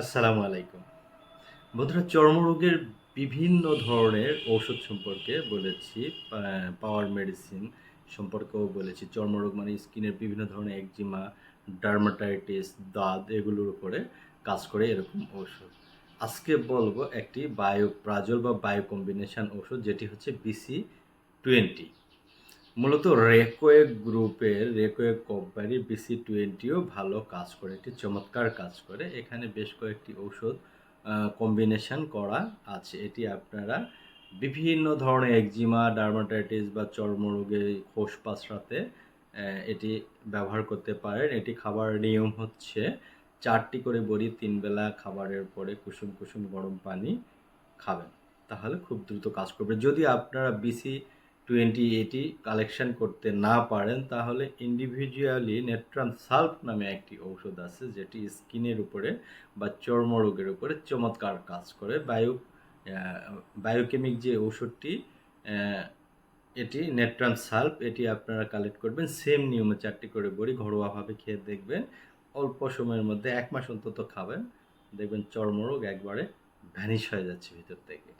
আসসালামু আলাইকুম। বন্ধুরা, চর্মরোগের বিভিন্ন ধরনের ঔষধ সম্পর্কে বলেছি পাওয়ার মেডিসিন সম্পর্কেও বলেছি। চর্মরোগ মানে স্কিনের বিভিন্ন ধরনের একজিমা ডার্মাটাইটিস দাঁত, এগুলোর উপরে কাজ করে এরকম ঔষধ। আজকে বলব একটি বায়ো, প্রাজল বা বায়ো কম্বিনেশন ওষুধ যেটি হচ্ছে বিসি টোয়েন্টি মূলত রেকোয়েক গ্রুপের রেকোয়েক কোম্পানির বিসি টোয়েন্টিও ভালো কাজ করে, একটি চমৎকার কাজ করে। এখানে বেশ কয়েকটি ঔষধ কম্বিনেশন করা আছে। এটি আপনারা বিভিন্ন ধরনের একজিমা ডার্মাটাইটিস বা চর্মরোগে খোস পাশরাতে এটি ব্যবহার করতে পারেন। এটি খাবার নিয়ম হচ্ছে চারটি করে বড়ি, তিন বেলা খাবারের পরে কুসুম কুসুম গরম পানি খাবেন। তাহলে খুব দ্রুত কাজ করবে। যদি আপনারা বিসি টোয়েন্টি এটি কালেকশন করতে না পারেন, তাহলে ইন্ডিভিজুয়ালি নেট্রান সাল্ফ নামে একটি ঔষধ আছে, যেটি স্কিনের উপরে বা চর্মরোগের উপরে চমৎকার কাজ করে। বায়ু বায়োকেমিক যে ঔষধটি এটি নেট্রান সাল্ফ এটি আপনারা কালেক্ট করবেন। সেম নিয়মে চারটি করে বড়ি ঘরোয়াভাবে খেয়ে দেখবেন। অল্প সময়ের মধ্যে এক মাস অন্তত খাবেন। দেখবেন চর্মরোগ একবারে ভ্যানিশ হয়ে যাচ্ছে ভিতর থেকে।